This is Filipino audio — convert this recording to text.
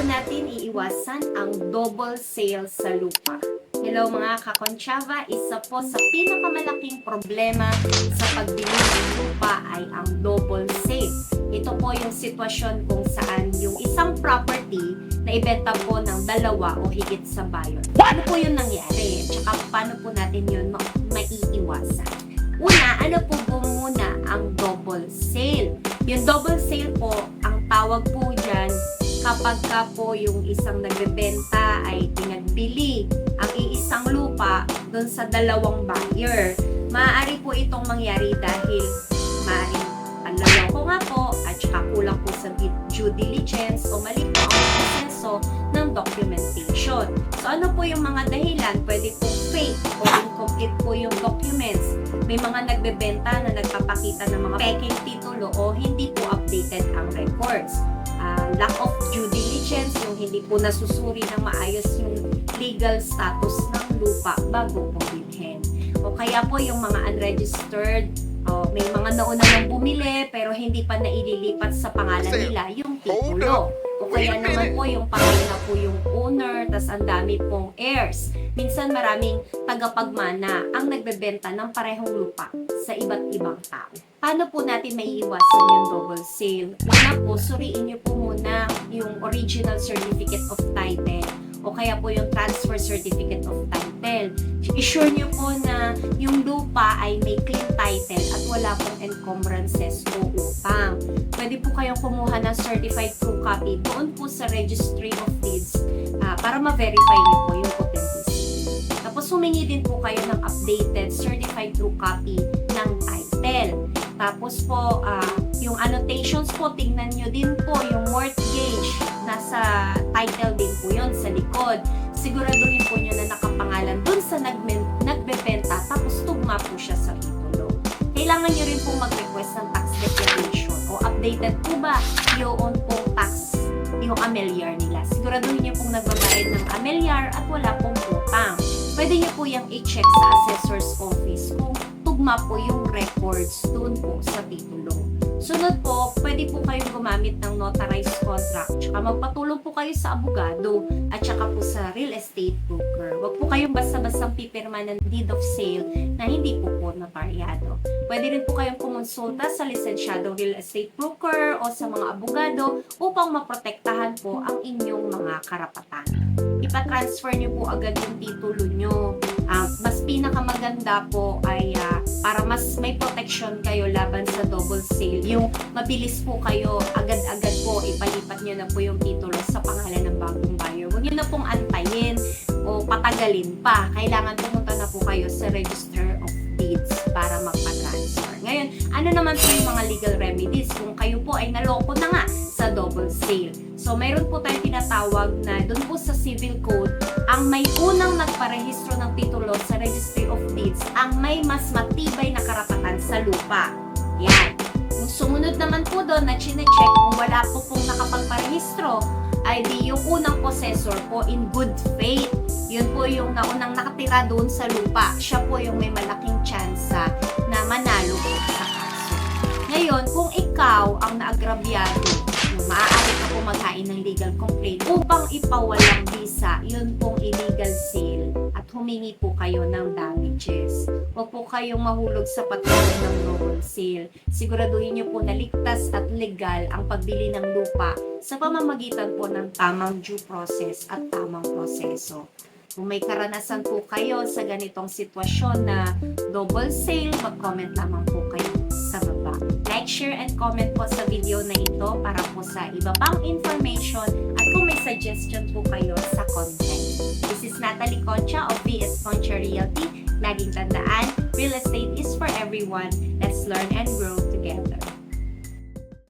natin iiwasan ang double sale sa lupa? Hello mga kakonchava, isa po sa pinakamalaking problema sa pagbili ng lupa ay ang double sale. Ito po yung sitwasyon kung saan yung isang property na ibenta po ng dalawa o higit sa bayon. Ano po yung nangyari? Tsaka paano po natin yun ma- maiiwasan? Una, ano po po muna ang double sale? Yung double sale po, ang tawag po dyan kapag ka po yung isang nagbebenta ay pinagbili ang iisang lupa doon sa dalawang buyer. Maaari po itong mangyari dahil maaaring panloloko nga po at saka kulang po sa due diligence o mali po ang proseso ng documentation. So ano po yung mga dahilan? Pwede po fake o incomplete po yung documents. May mga nagbebenta na nagpapakita ng mga peking titulo o hindi po updated ang records. Lack of due diligence, yung hindi po nasusuri ng maayos yung legal status ng lupa bago po bilhin. O kaya po yung mga unregistered, o may mga nauna nang bumili pero hindi pa naililipat sa pangalan nila yung titulo. Kaya naman po yung pangalan na po yung owner, tas ang dami pong heirs. Minsan maraming tagapagmana ang nagbebenta ng parehong lupa sa iba't ibang tao. Paano po natin maiiwasan yung double sale? Una po, suriin niyo po muna yung original certificate of title kaya po yung transfer certificate of title. I-sure niyo po na yung lupa ay may clean title at wala pong encumbrances o utang. Pwede po kayong kumuha ng certified true copy doon po sa Registry of Deeds ah, para ma-verify niyo po yung authenticity. Tapos humingi din po kayo ng updated certified true copy ng title. Tapos po, ah, yung annotations po, tingnan nyo din po yung mortgage. Nasa title Siguraduhin po nyo na nakapangalan dun sa nagbebenta tapos tugma po siya sa titulo. Kailangan nyo rin po mag-request ng tax declaration o updated po ba yung pong tax yung amilyar nila. Siguraduhin nyo pong nagbabayad ng amilyar at wala pong utang. Pwede nyo po yung i-check sa assessor's office kung tugma po yung records doon po sa titulo. Sunod po, pwede po kayong gumamit ng notarized contract. Tsaka magpatulong po kayo sa abogado at tsaka po sa real estate broker. Huwag po kayong basta-bastang pipirma ng deed of sale na hindi po po notaryado. Pwede rin po kayong kumonsulta sa lisensyadong real estate broker o sa mga abogado upang maprotektahan po ang inyong mga karapatan. Ipa-transfer niyo po agad yung titulo niyo. Ah, mas pinakamaganda po ay ah, para mas may protection kayo laban sa double sale. Yung mabilis po kayo, agad-agad po ipalipat niyo na po yung titulo sa pangalan ng bagong buyer. Huwag niyo na pong antayin o patagalin pa. Kailangan pumunta na po kayo sa Register of Deeds para magpa-transfer. Ngayon, ano naman po yung mga legal remedies kung kayo po ay naloko na nga sa double sale? So, mayroon po tayong tinatawag na doon po sa civil code, ang may unang nagparehistro ng titulo sa ang may mas matibay na karapatan sa lupa. Yan. Yung sumunod naman po doon na chinecheck kung wala po pong nakapagparehistro, ay di yung unang possessor po in good faith. Yun po yung naunang nakatira doon sa lupa. Siya po yung may malaking tsansa na manalo po sa kaso. Ngayon, kung ikaw ang naagrabyado, maghain ng legal complaint upang ipawalang visa, yun pong illegal sale at humingi po kayo ng damages. Huwag po kayong mahulog sa patuloy ng double sale. Siguraduhin niyo po na ligtas at legal ang pagbili ng lupa sa pamamagitan po ng tamang due process at tamang proseso. Kung may karanasan po kayo sa ganitong sitwasyon na double sale, mag-comment lamang po kayo share, and comment po sa video na ito para po sa iba pang information at kung may suggestion po kayo sa content. This is Natalie Concha of VS Concha Realty. Laging tandaan, real estate is for everyone. Let's learn and grow together.